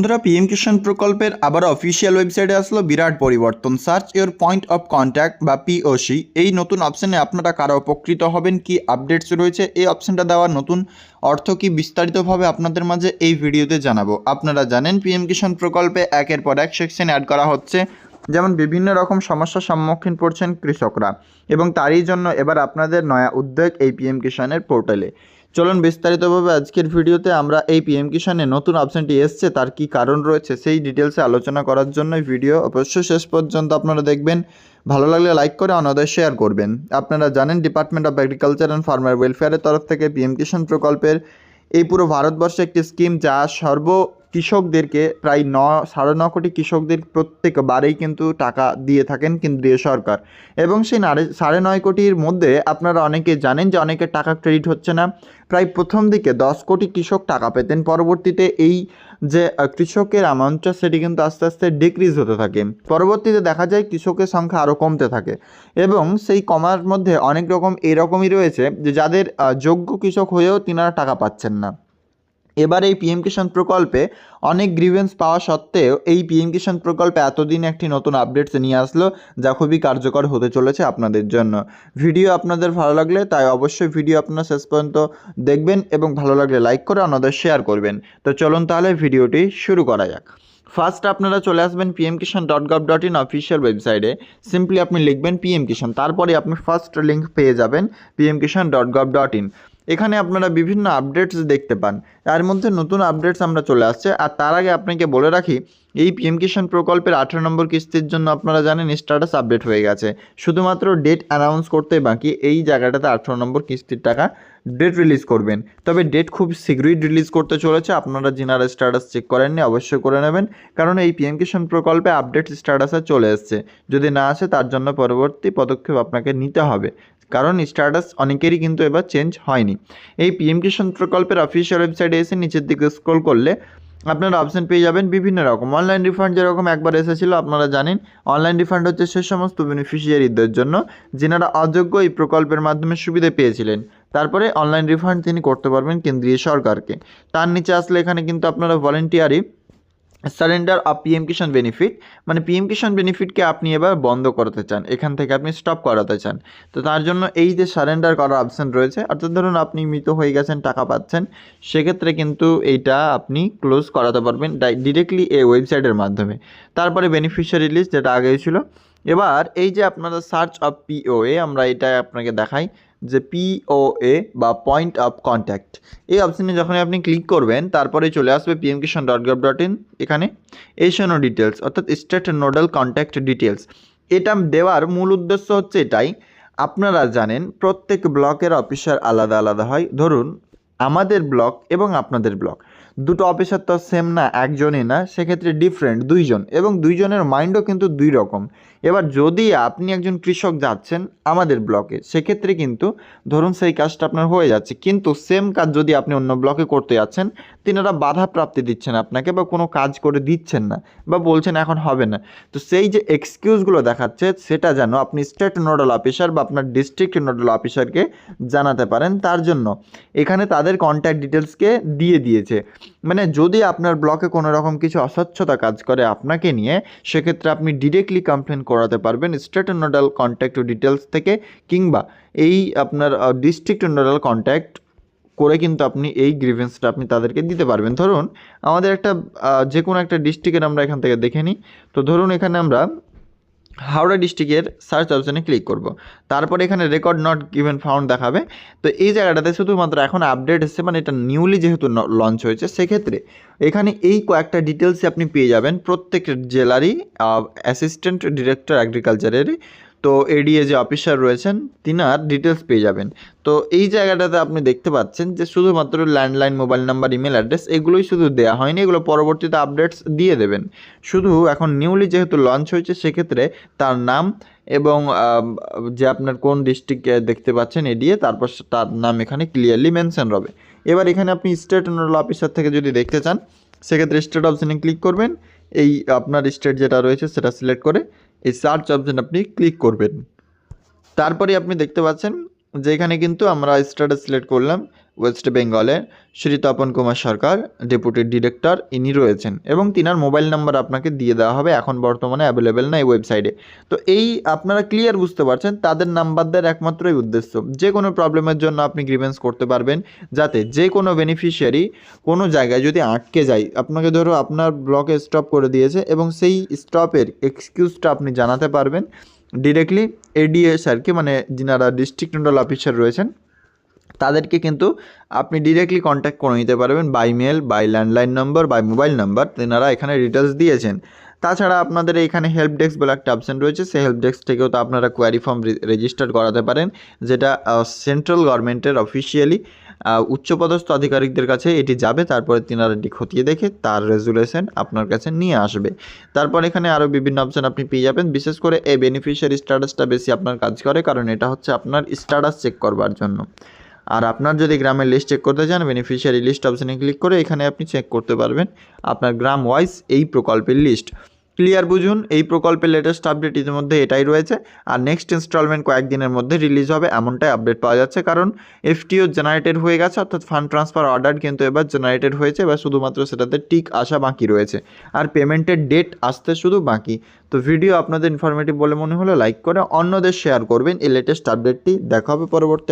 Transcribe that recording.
বন্ধুরা পিএম কিষাণ প্রকল্পের আবার অফিসিয়াল ওয়েবসাইটে আসলো বিরাট পরিবর্তন। Search your point of contact বা পিওসি এই নতুন অপশানে আপনারা কারা উপকৃত হবেন, কি আপডেটস রয়েছে, এই অপশানটা দেওয়ার নতুন অর্থ কি বিস্তারিতভাবে আপনাদের মাঝে এই ভিডিওতে জানাব। আপনারা জানেন পিএম কিষাণ প্রকল্পে একের পর এক সেকশন অ্যাড করা হচ্ছে, যেমন বিভিন্ন রকম সমস্যার সম্মুখীন পড়ছেন কৃষকরা। এবং তারই জন্য এবার আপনাদের নয়া উদ্যোগ এই পিএম কিষাণের পোর্টালে চলুন বিস্তারিতভাবে আজকের ভিডিওতে আমরা এই পিএম কিষানে নতুন অপশানটি এসছে, তার কি কারণ রয়েছে সেই ডিটেলসে আলোচনা করার জন্য ভিডিও অবশ্যই শেষ পর্যন্ত আপনারা দেখবেন। ভালো লাগলে লাইক করে অন্যদের শেয়ার করবেন। আপনারা জানেন department of agriculture and farmer ওয়েলফেয়ারের তরফ থেকে পিএম কিষাণ প্রকল্পের এই পুরো ভারতবর্ষে একটি স্কিম যা সর্ব কৃষকদেরকে প্রায় ন, সাড়ে ন কোটি কৃষকদের প্রত্যেকবারেই কিন্তু টাকা দিয়ে থাকেন কেন্দ্রীয় সরকার। এবং সেই সাড়ে নয় কোটির মধ্যে আপনারা অনেকে জানেন যে অনেকের টাকা ক্রেডিট হচ্ছে না। প্রায় প্রথম দিকে দশ কোটি কৃষক টাকা পেতেন, পরবর্তীতে এই যে কৃষকের অ্যামাউন্টটা সেটি কিন্তু আস্তে আস্তে ডিক্রিজ হতে থাকে। পরবর্তীতে দেখা যায় কৃষকের সংখ্যা আরও কমতে থাকে। এবং সেই কমার মধ্যে অনেক রকম এরকমই রয়েছে যে, যাদের যোগ্য কৃষক হয়েও তিনারা টাকা পাচ্ছেন না। এবার এই পিএম কিষাণ প্রকল্পে অনেক গ্রিভেন্স পাওয়া সত্ত্বেও এই পিএম কিষাণ প্রকল্পে এতদিন একটি নতুন আপডেটস নিয়ে আসলো, যা খুবই কার্যকর হতে চলেছে আপনাদের জন্য। ভিডিও আপনাদের ভালো লাগলে তাই অবশ্যই ভিডিও আপনারা শেষ পর্যন্ত দেখবেন এবং ভালো লাগলে লাইক করে অন্যদের শেয়ার করবেন। তো চলুন তাহলে ভিডিওটি শুরু করা যাক। ফার্স্ট আপনারা চলে আসবেন PM Kisan dot gov dot in official ওয়েবসাইটে সিম্পলি আপনি লিখবেন পিএম কিষাণ তারপরে আপনি ফার্স্ট লিঙ্ক পেয়ে যাবেন PM Kisan dot gov dot in এখানে আপনারা বিভিন্ন আপডেটস দেখতে পান। তার মধ্যে নতুন আপডেটস আমরা চলে আসছে। আর তার আগে আপনাকে বলে রাখি, এই পিএম কিষাণ প্রকল্পের আঠেরো নম্বর কিস্তির জন্য আপনারা জানেন স্ট্যাটাস আপডেট হয়ে গেছে। শুধুমাত্র ডেট অ্যানাউন্স করতে বাকি, এই জায়গাটাতে আঠেরো নম্বর কিস্তির টাকা ডেট রিলিজ করবেন। তবে ডেট খুব শীঘ্রই রিলিজ করতে চলেছে। আপনারা যিনারা স্ট্যাটাস চেক করেননি, অবশ্যই করে নেবেন। কারণ এই পিএম কিষাণ প্রকল্পে আপডেট স্ট্যাটাসে চলে এসছে। যদি না আসে, তার জন্য পরবর্তী পদক্ষেপ আপনাকে নিতে হবে। কারণ স্ট্যাটাস অনেকেরই কিন্তু এবার চেঞ্জ হয়নি। এই পিএম কিষাণ প্রকল্পের অফিসিয়াল ওয়েবসাইটে এসে নিচের দিকে স্ক্রল করলে আপনারা অপশান পেয়ে যাবেন বিভিন্ন রকম। অনলাইন রিফান্ড যেরকম একবার এসেছিল, আপনারা জানেন অনলাইন রিফান্ড হচ্ছে সে সমস্ত বেনিফিশিয়ারিদের জন্য যিনারা অযোগ্য এই প্রকল্পের মাধ্যমে সুবিধা পেয়েছিলেন। তারপরে অনলাইন রিফান্ড তিনি করতে পারবেন কেন্দ্রীয় সরকারকে। তার নিচে আসলে এখানে কিন্তু আপনারা voluntary surrender of PM Kisan benefit মানে পিএম কিষাণ বেনিফিটকে আপনি এবার বন্ধ করতে চান, এখান থেকে আপনি স্টপ করাতে চান। তো তার জন্য এই যে সারেন্ডার করার অপশান রয়েছে, অর্থাৎ ধরুন আপনি মৃত হয়ে গেছেন, টাকা পাচ্ছেন, সেক্ষেত্রে কিন্তু এইটা আপনি ক্লোজ করাতে পারবেন ডিরেক্টলি এই ওয়েবসাইটের মাধ্যমে। তারপরে বেনিফিশিয়ারি লিস্ট যেটা আগেই ছিল। এবার এই যে আপনারা সার্চ অফ পিওএ আমরা এটা আপনাকে দেখাই। যে পিওএ বা পয়েন্ট অফ কন্ট্যাক্ট এই অপশানে যখন আপনি ক্লিক করবেন, তারপরে চলে আসবে PM Kisan dot gov dot in এখানে এশনো ডিটেলস অর্থাৎ স্টেট নোডাল কন্ট্যাক্ট ডিটেলস এটা দেওয়ার মূল উদ্দেশ্য হচ্ছে এটাই। আপনারা জানেন, প্রত্যেক ব্লকের অফিসার আলাদা আলাদা হয়। ধরুন, আমাদের ব্লক এবং আপনাদের ব্লক দুটো অফিসার তো সেম না, একজনই না, সেক্ষেত্রে ডিফারেন্ট দুইজন। এবং দুইজনের মাইন্ডও কিন্তু দুই রকম। এবার যদি আপনি একজন কৃষক যাচ্ছেন আমাদের ব্লকে, সেক্ষেত্রে কিন্তু ধরুন সেই কাজটা আপনার হয়ে যাচ্ছে। কিন্তু সেম কাজ যদি আপনি অন্য ব্লকে করতে যাচ্ছেন, তিনারা বাধা প্রাপ্তি দিচ্ছেন আপনাকে বা কোনো কাজ করে দিচ্ছেন না বা বলছেন এখন হবে না। তো সেই যে এক্সকিউজগুলো দেখাচ্ছে, সেটা যেন আপনি স্টেট নোডাল অফিসার বা আপনার ডিস্ট্রিক্ট নোডাল অফিসারকে জানাতে পারেন। তার জন্য এখানে তাদের কন্ট্যাক্ট ডিটেলসকে দিয়ে দিয়েছে। মানে যদি আপনার ব্লকে কোনো রকম কিছু অস্বচ্ছতা কাজ করে আপনাকে নিয়ে, সেক্ষেত্রে আপনি ডিরেক্টলি কমপ্লেন করাতে পারবেন স্টেট নোডাল কন্ট্যাক্ট ডিটেলস থেকে কিংবা এই আপনার ডিস্ট্রিক্ট নোডাল কন্ট্যাক্ট করে কিন্তু আপনি এই গ্রিভেন্সটা আপনি তাদেরকে দিতে পারবেন। ধরুন, আমাদের একটা যে কোনো একটা ডিস্ট্রিক্টের আমরা এখান থেকে দেখে নিই। তো ধরুন, এখানে আমরা হাওড়া ডিস্ট্রিক্টের সার্চ অপশানে ক্লিক করব। তারপরে এখানে রেকর্ড নট গিভেন ফাউন্ড দেখাবে। তো এই জায়গাটাতে শুধুমাত্র এখন আপডেট এসছে মানে এটা নিউলি যেহেতু লঞ্চ হয়েছে, সেক্ষেত্রে এখানে এই কয়েকটা ডিটেলসই আপনি পেয়ে যাবেন। প্রত্যেক জেলারই অ্যাসিস্ট্যান্ট ডিরেক্টর অ্যাগ্রিকালচারেরই তো এডিএ যে অফিসার রয়েছেন, তিনার ডিটেলস পেয়ে যাবেন। তো এই জায়গাটাতে আপনি দেখতে পাচ্ছেন যে শুধুমাত্র landline mobile number email address এগুলোই শুধু দেওয়া হয়নি, এগুলো পরবর্তীতে আপডেটস দিয়ে দেবেন। শুধু এখন নিউলি যেহেতু লঞ্চ হয়েছে, সেক্ষেত্রে তার নাম এবং যে আপনার কোন ডিস্ট্রিক্টে দেখতে পাচ্ছেন এডিএ তারপর তার নাম এখানে ক্লিয়ারলি মেনশন হবে। এবার এখানে আপনি স্টেট নোডাল অফিসার থেকে যদি দেখতে চান, সেক্ষেত্রে স্টেট অপশানে ক্লিক করবেন। এই আপনার স্টেট যেটা রয়েছে, সেটা সিলেক্ট করে এই সার্চ অপশান আপনি ক্লিক করবেন। তারপরে আপনি দেখতে পাচ্ছেন যে এখানে কিন্তু আমরা স্ট্যাটাস সিলেক্ট করলাম। ওয়েস্ট বেঙ্গলের শ্রী তপন কুমার সরকার, ডেপুটি ডিরেক্টর, ইনি রয়েছেন এবং তিনার মোবাইল নাম্বার আপনাকে দিয়ে দেওয়া হবে, এখন বর্তমানে অ্যাভেলেবেল না এই ওয়েবসাইটে। তো এই আপনারা ক্লিয়ার বুঝতে পারছেন, তাদের নাম্বার দেওয়ার একমাত্রই উদ্দেশ্য। যে কোনো প্রবলেমের জন্য আপনি গ্রিভেন্স করতে পারবেন, যাতে যে কোনো বেনিফিশিয়ারি কোনো জায়গায় যদি আটকে যায়, আপনাকে ধরো আপনার ব্লকে স্টপ করে দিয়েছে এবং সেই স্টপের এক্সকিউজটা আপনি জানাতে পারবেন। ডিরেক্টলি এডিএ স্যারকে মানে যিনারা ডিস্ট্রিক্ট নোডাল অফিসার রয়েছেন তাদেরকে কিন্তু আপনি ডিরেক্টলি কন্ট্যাক্ট করে নিতে পারবেন by mail by landline number by mobile number তেনারা এখানে ডিটেলস দিয়েছেন। তাছাড়া আপনাদের এখানে হেল্প ডেস্ক বলে একটা অপশন রয়েছে, সেই হেল্প ডেস্ক থেকেও তো আপনারা কোয়ারি ফর্ম রেজিস্টার করাতে পারেন, যেটা সেন্ট্রাল গভর্নমেন্টের অফিসিয়ালি উচ্চপদস্থ আধিকারিকদের কাছে এটি যাবে, তারপরে তিনারা এটি খতিয়ে দেখে তার রেজুলেশন আপনার কাছে নিয়ে আসবে। তারপর এখানে আরও বিভিন্ন অপশন আপনি পেয়ে যাবেন, বিশেষ করে এই বেনিফিশিয়ারি স্ট্যাটাসটা বেশি আপনার কাজ করে, কারণ এটা হচ্ছে আপনার স্ট্যাটাস চেক করবার জন্য। আর আপনার যদি গ্রামের লিস্ট চেক করতে চান বেনিফিশিয়ারি লিস্ট অপশানে ক্লিক করে এখানে আপনি চেক করতে পারবেন আপনার গ্রাম ওয়াইজ এই প্রকল্পের লিস্ট ক্লিয়ার বুঝুন, এই প্রকল্পের লেটেস্ট আপডেট ইতিমধ্যে এটাই রয়েছে। আর নেক্সট ইনস্টলমেন্ট কয়েকদিনের মধ্যে রিলিজ হবে, এমনটাই আপডেট পাওয়া যাচ্ছে। কারণ এফটিও জেনারেটেড হয়ে গেছে, অর্থাৎ ফান্ড ট্রান্সফার অর্ডার কিন্তু এবার জেনারেটেড হয়েছে এবার শুধুমাত্র সেটাতে টিক আসা বাকি রয়েছে। আর পেমেন্টের ডেট আসতে শুধু বাকি। তো ভিডিও আপনাদের ইনফরমেটিভ বলে মনে হলে লাইক করে অন্যদের শেয়ার করবেন। এই লেটেস্ট আপডেটটি দেখা হবে পরবর্তী